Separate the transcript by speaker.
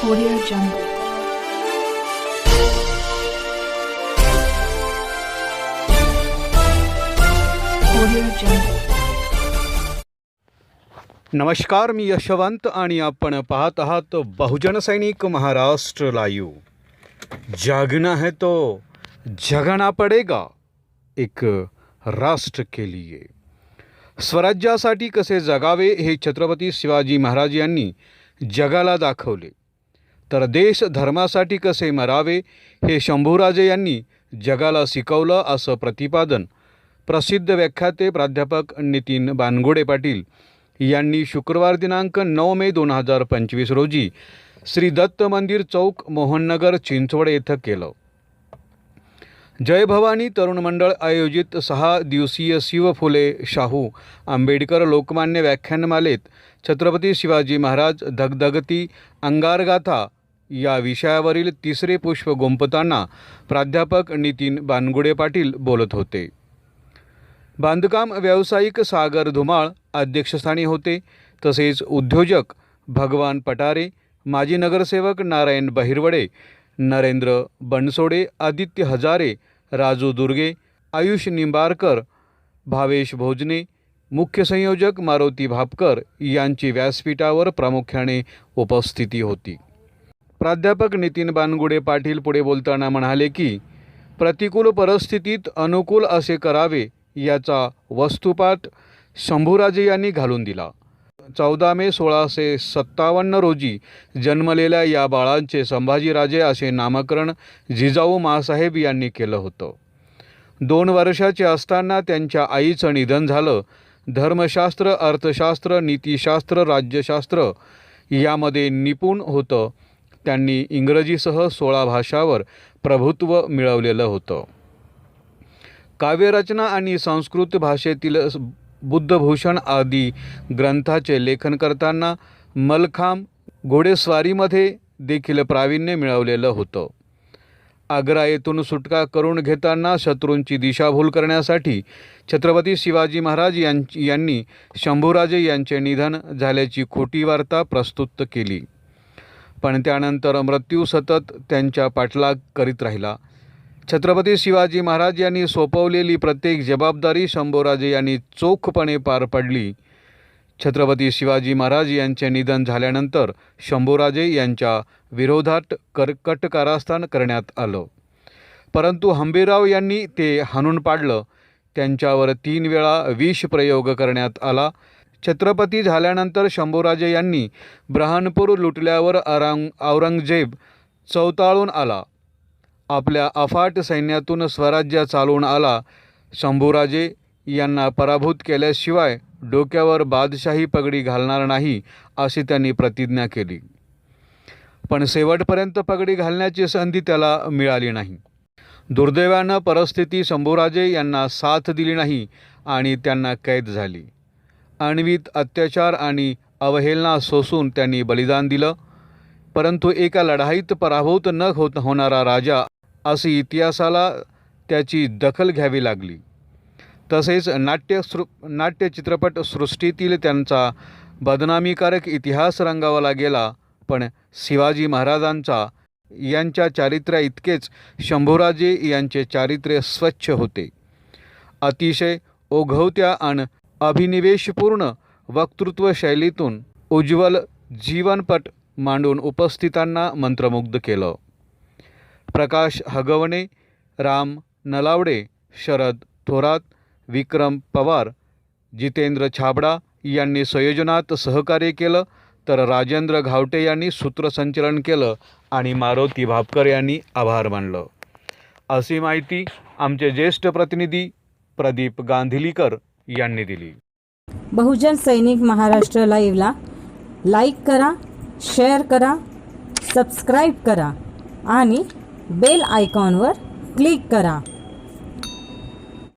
Speaker 1: Audio Jungle. Audio Jungle.
Speaker 2: नमस्कार मी यशवंत आणि आपण पाहत आहात बहुजन सैनिक महाराष्ट्र लाईव्ह जागना है तो जगना पडेगा एक राष्ट्र के लिए स्वराज्यासाठी कसे जगावे हे छत्रपती शिवाजी महाराज यांनी जगाला दाखवले तर देश धर्मासाठी कसे मरावे हे शंभूराजे यांनी जगाला शिकवलं असं प्रतिपादन. प्रसिद्ध व्याख्याते प्राध्यापक नितीन बानगोडे पाटील यांनी शुक्रवार दिनांक नऊ मे दोन हजार पंचवीस रोजी श्री दत्त मंदिर चौक मोहननगर चिंचवड येथं केलं. जय भवानी तरुण मंडळ आयोजित सहा दिवसीय शिव फुले शाहू आंबेडकर लोकमान्य व्याख्यानमालेत छत्रपती शिवाजी महाराज धगधगती अंगारगाथा या विषयावरील तिसरे पुष्प गुंपताना प्राध्यापक नितीन बानगुडे पाटील बोलत होते. बांधकाम व्यावसायिक सागर धुमाळ अध्यक्षस्थानी होते. तसेच उद्योजक भगवान पटारे माजी नगरसेवक नारायण बहिरवडे नरेंद्र बनसोडे आदित्य हजारे राजू दुर्गे आयुष निंबारकर भावेश भोजने मुख्य संयोजक मारुती भापकर यांची व्यासपीठावर प्रामुख्याने उपस्थिती होती. प्राध्यापक नितीन बानगुडे पाटील पुढे बोलताना म्हणाले की प्रतिकूल परिस्थितीत अनुकूल असे करावे याचा वस्तुपाठ शंभूराजे यांनी घालून दिला. चौदा मे सोळाशे सत्तावन्न रोजी जन्मलेल्या या बाळांचे संभाजीराजे असे नामकरण जिजाऊ मासाहेब यांनी केलं होतं. दोन वर्षाचे असताना त्यांच्या आईचं निधन झालं. धर्मशास्त्र अर्थशास्त्र नीतिशास्त्र राज्यशास्त्र यामध्ये निपुण होतं. त्यांनी इंग्रजीसह सोळा भाषावर प्रभुत्व मिळवलेलं होतं. काव्यरचना आणि संस्कृत भाषेतील बुद्धभूषण आदी ग्रंथाचे लेखन करताना मलखांब घोडेस्वारीमध्ये देखील प्रावीण्य मिळवलेलं होतं. आग्रा येथून सुटका करून घेताना शत्रूंची दिशाभूल करण्यासाठी छत्रपती शिवाजी महाराज यांची यांनी शंभूराजे यांचे निधन झाल्याची खोटी वार्ता प्रस्तुत केली. पण त्यानंतर मृत्यू सतत त्यांच्या पाठलाग करीत राहिला. छत्रपती शिवाजी महाराज यांनी सोपवलेली प्रत्येक जबाबदारी शंभूराजे यांनी चोखपणे पार पडली. छत्रपती शिवाजी महाराज यांचे निधन झाल्यानंतर शंभूराजे यांच्या विरोधात कर्कट कारास्थान करण्यात आलं. परंतु हंबीरराव यांनी ते हाणून पाडलं. त्यांच्यावर तीन वेळा विष प्रयोग करण्यात आला. छत्रपती झाल्यानंतर शंभूराजे यांनी ब्रहानपूर लुटल्यावर औरंग औरंगजेब चौताळून आला. आपल्या अफाट सैन्यातून स्वराज्य चालवून आला. शंभूराजे यांना पराभूत केल्याशिवाय डोक्यावर बादशाही पगडी घालणार नाही अशी त्यांनी प्रतिज्ञा केली. पण शेवटपर्यंत पगडी घालण्याची संधी त्याला मिळाली नाही. दुर्दैवानं परिस्थिती शंभूराजे यांना साथ दिली नाही आणि त्यांना कैद झाली. आणवीत अत्याचार आणि अवहेलना सोसून त्यांनी बलिदान दिलं. परंतु एका लढाईत पराभूत न होत होणारा राजा अशी इतिहासाला त्याची दखल घ्यावी लागली. तसेच नाट्य सृ नाट्य चित्रपट सृष्टीतील त्यांचा बदनामीकारक इतिहास रंगावला गेला पण शिवाजी महाराजांचा यांच्या चारित्र्या इतकेच शंभूराजे यांचे चारित्र्य स्वच्छ होते. अतिशय ओघवत्या आणि अभिनिवेशपूर्ण वक्तृत्व शैलीतून उज्ज्वल जीवनपट मांडून उपस्थितांना मंत्रमुग्ध केलं. प्रकाश हगवणे राम नलावडे शरद थोरात विक्रम पवार जितेंद्र छाबडा यांनी संयोजनात सहकार्य केलं तर राजेंद्र घावटे यांनी सूत्रसंचलन केलं आणि मारुती भापकर यांनी आभार मानलं. अशी माहिती आमचे ज्येष्ठ प्रतिनिधी प्रदीप गांधिलीकर यांनी दिली.
Speaker 3: बहुजन सैनिक महाराष्ट्र लाईव्हला लाईक करा शेअर करा सबस्क्राईब करा आणि बेल आयकॉनवर क्लिक करा.